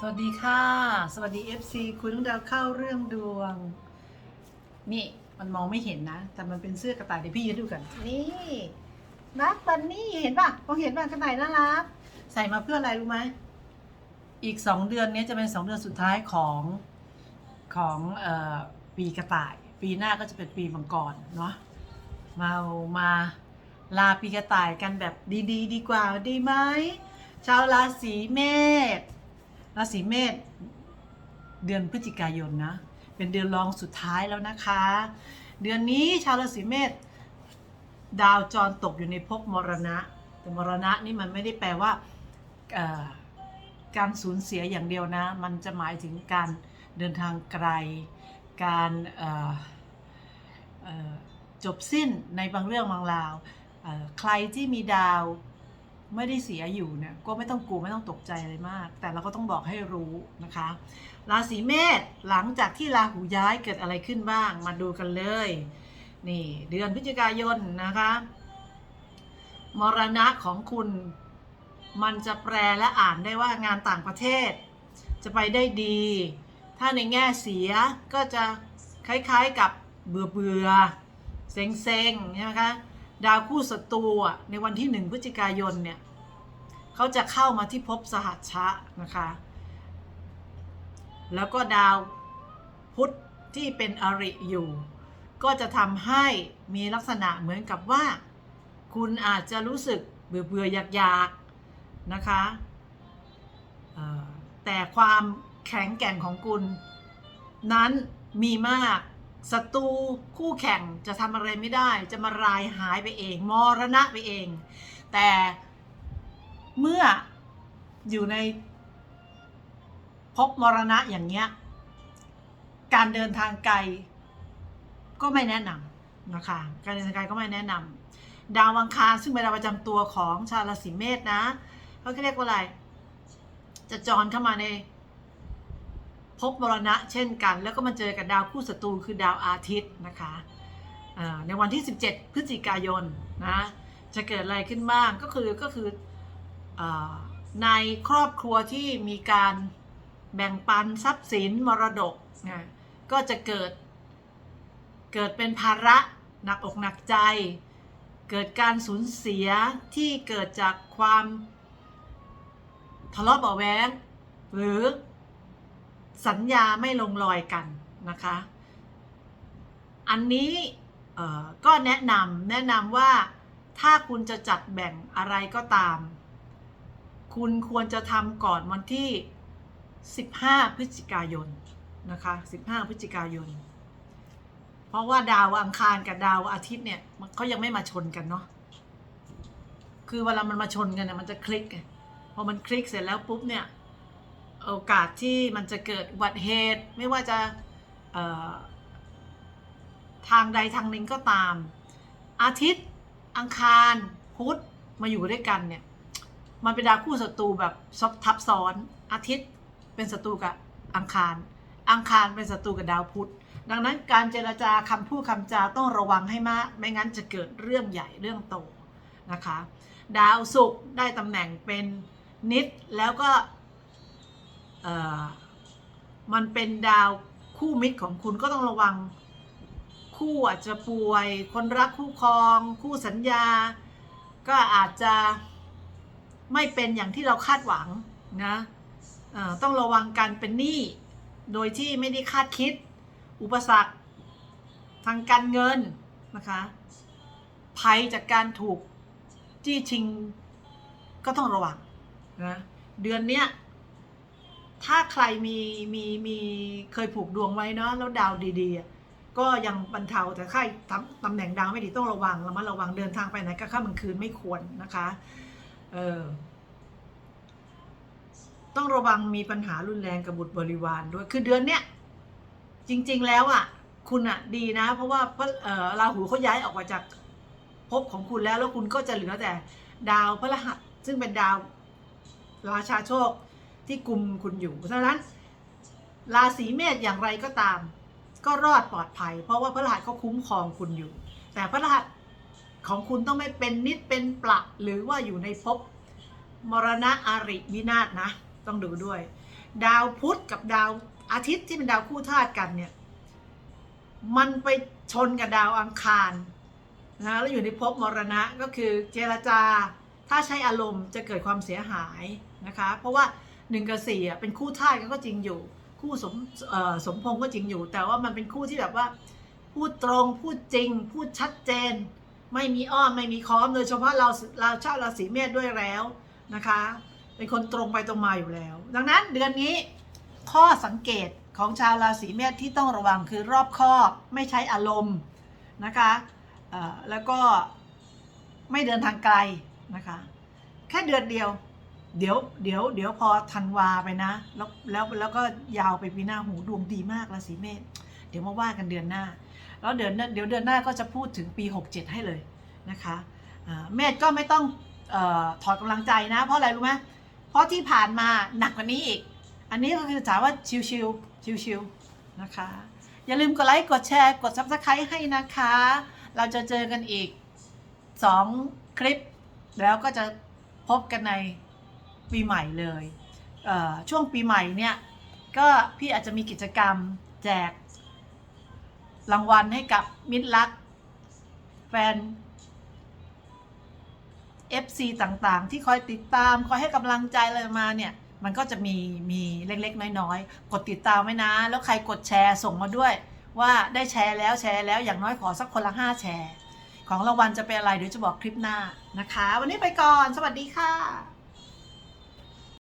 สวัสดีค่ะ สวัสดี FC คุณดาวเข้าเรื่องดวง นี่มันมองไม่เห็นนะ แต่มันเป็นเสื้อกระต่ายเดี๋ยวพี่ยืนดูกัน นี่นักบันนี่เห็นป่ะมองเห็นป่ะกระต่ายน่ารัก ใส่มาเพื่ออะไรรู้ไหม อีกสองเดือนนี้จะเป็นสองเดือนสุดท้ายของของออปีกระต่าย ปีหน้าก็จะเป็นปีมังกรเนาะ มามาลาปีกระต่ายกันแบบดีๆดีกว่าดีไหมชาวราศีเมษ ราศีเมษเดือนพฤศจิกายนนะ เป็นเดือนรองสุดท้ายแล้วนะคะ เดือนนี้ชาวราศีเมษดาวจรตกอยู่ในภพมรณะ แต่มรณะนี่มันไม่ได้แปลว่าการสูญเสียอย่างเดียวนะ มันจะหมายถึงการเดินทางไกล การจบสิ้นในบางเรื่องบางราว ใครที่มีดาว ไม่ได้เสียอยู่เนี่ยก็ไม่ต้องกลัวไม่ต้องตกใจอะไรมาก แต่เราก็ต้องบอกให้รู้นะคะ ราศีเมษหลังจากที่ราหูย้ายเกิดอะไรขึ้นบ้าง มาดูกันเลย นี่ เดือนพฤศจิกายนนะคะ มรณะของคุณมันจะแปลและอ่านได้ว่างานต่างประเทศ จะไปได้ดี ถ้าในแง่เสียก็จะคล้ายๆกับเบื่อเบื่อเซ็งเซ็งๆใช่ไหมคะ ดาวคู่ศัตรูในวันที่หนึ่งพฤศจิกายนเนี่ยเขาจะเข้ามาที่ภพสหัชชะนะคะ แล้วก็ดาวพุธที่เป็นอริอยู่ ก็จะทำให้มีลักษณะเหมือนกับว่า คุณอาจจะรู้สึกเบื่อเบื่ออยากอยากนะคะแต่ความแข็งแกร่งของคุณนั้นมีมาก ศัตรูคู่แข่งจะทำอะไรไม่ได้ จะมารายหายไปเอง มรณะไปเอง แต่เมื่ออยู่ในภพมรณะอย่างเงี้ย การเดินทางไกลก็ไม่แนะนำนะคะ การเดินทางไกลก็ไม่แนะนำดาวอังคารซึ่งเป็นดาวประจำตัวของชาวราศีเมษนะเขาเรียกว่าอะไร จะจรเข้ามาใน ภพมรณะเช่นกัน แล้วก็มาเจอกับดาวคู่ศัตรูคือดาวอาทิตย์นะคะในวันที่ 17 พฤศจิกายนนะจะเกิดอะไรขึ้นบ้างก็คือก็คืออในครอบครัวที่มีการแบ่งปันทรัพย์สินมรดกนะก็จะเกิดเกิดเป็นภาระหนักอกหนักใจ เกิดการสูญเสียที่เกิดจากความทะเลาะเบาแวงหรือ สัญญาไม่ลงรอยกันนะคะ อันนี้ก็แนะนำแนะนำว่าถ้าคุณจะจัดแบ่งอะไรก็ตาม คุณควรจะทำก่อนวันที่ 15 พฤศจิกายนนะคะ 15 พฤศจิกายน เพราะว่าดาวอังคารกับดาวอาทิตย์เนี่ยมันเขายังไม่มาชนกันเนาะ คือเวลามันมาชนกันเนี่ยมันจะคลิกไงพอมันคลิกเสร็จแล้วปุ๊บเนี่ย โอกาสที่มันจะเกิดอุบัติเหตุ ไม่ว่าจะทางใดทางหนึ่งก็ตาม อาทิตย์ อังคารพุธมาอยู่ด้วยกันเนี่ย มันเป็นดาวคู่ศัตรูแบบซับทับซ้อน อาทิตย์เป็นศัตรูกับอังคาร อังคารเป็นศัตรูกับดาวพุธ ดังนั้นการเจรจาคำพูดคำจาต้องระวังให้มาก ไม่งั้นจะเกิดเรื่องใหญ่เรื่องโตนะคะ ดาวศุกร์ได้ตำแหน่งเป็นนิดแล้วก็ มันเป็นดาวคู่มิตรของคุณก็ต้องระวัง คู่อาจจะป่วย คนรักคู่ครอง คู่สัญญา ก็อาจจะไม่เป็นอย่างที่เราคาดหวังนะต้องระวังการเป็นหนี้โดยที่ไม่ได้คาดคิด อุปสรรคทางการเงินนะคะภัยจากการถูกจี้ชิงก็ต้องระวังนะเดือนเนี้ย ถ้าใครมีมีมีเคยผูกดวงไว้เนาะแล้วดาวดีๆ ก็ยังบรรเทาแต่ใครตำตำแหน่งดาวไม่ดีต้องระวังระมัดระวังเดินทางไปไหนก็ข้ามกลางคืนไม่ควรนะคะเออต้องระวังมีปัญหารุนแรงกับบุตรบริวารด้วยคือเดือนเนี้ยจริง ๆแล้วอะ คุณอะดีนะ เพราะว่าพระราหูเขาย้ายออกมาจากภพของคุณแล้วแล้วคุณก็จะเหลือแต่ดาวพระรหัส ซึ่งเป็นดาวราชาโชค ที่กุมคุณอยู่เพราะฉะนั้นราศีเมษอย่างไรก็ตาม ก็รอดปลอดภัย เพราะว่าพระรหัสเขาคุ้มครองคุณอยู่ แต่พระรหัสของคุณต้องไม่เป็นนิดเป็นปละหรือว่าอยู่ในภพมรณะอาริวินาศนะ ต้องดูด้วย ดาวพุธกับดาวอาทิตย์ที่เป็นดาวคู่ธาตุกันเนี่ย มันไปชนกับดาวอังคารนะแล้วอยู่ในภพมรณะก็คือเจรจา ถ้าใช้อารมณ์จะเกิดความเสียหายนะคะ เพราะว่า หนึ่งกับสี่อะเป็นคู่ธากันก็จริงอยู่ คู่สมสมพงษ์ก็จริงอยู่ แต่ว่ามันเป็นคู่ที่แบบว่า พูดตรงพูดจริง พูดชัดเจน ไม่มีอ้อมไม่มีค้อมโดยเฉพาะเราเราชาวราศีเมษด้วยแล้วนะคะ เป็นคนตรงไปตรงมาอยู่แล้ว ดังนั้นเดือนนี้ข้อสังเกตของชาวราศีเมษที่ต้องระวังคือรอบคอบไม่ใช้อารมณ์นะคะแล้วก็ไม่เดินทางไกลนะคะ แค่เดือนเดียว เดี๋ยวเดี๋ยวเดี๋ยวพอธันวาไปนะ แล้วแล้วแล้วก็ยาวไปปีหน้าหูดวงดีมากราศีเมษเดี๋ยวมาว่ากันเดือนหน้า แล้วเดือนหน้าเดี๋ยวเดือนหน้าก็จะพูดถึงปี 67 ให้เลยนะคะเมษก็ไม่ต้องออถอดกำลังใจนะ เพราะอะไรรู้ไหมเพราะที่ผ่านมาหนักกว่านี้อีก อันนี้ก็คือถามว่าชิวชิวชิวชิวๆนะคะ อย่าลืมกดไลค์กดแชร์กด subscribe ให้นะคะ เราจะเจอกันอีก 2 คลิป แล้วก็จะพบกันใน ปีใหม่เลยเช่วงปีใหม่เนี่ยก็พี่อาจจะมีกิจกรรมแจกรางวัลให้กับมิตรรัก แฟน FC ต่างๆ ที่คอยติดตาม คอยให้กำลังใจอะไรมาเนี่ย มันก็จะมีมีเล็กๆ น้อยๆ กดติดตามไว้นะ แล้วใครกดแชร์ส่งมาด้วย ว่าได้แชร์แล้วแชร์แล้วอย่างน้อยขอสักคนละ 5 แชร์ ของรางวัลจะเป็นอะไรเดี๋ยวจะบอกคลิปหน้านะคะ วันนี้ไปก่อน สวัสดีค่ะ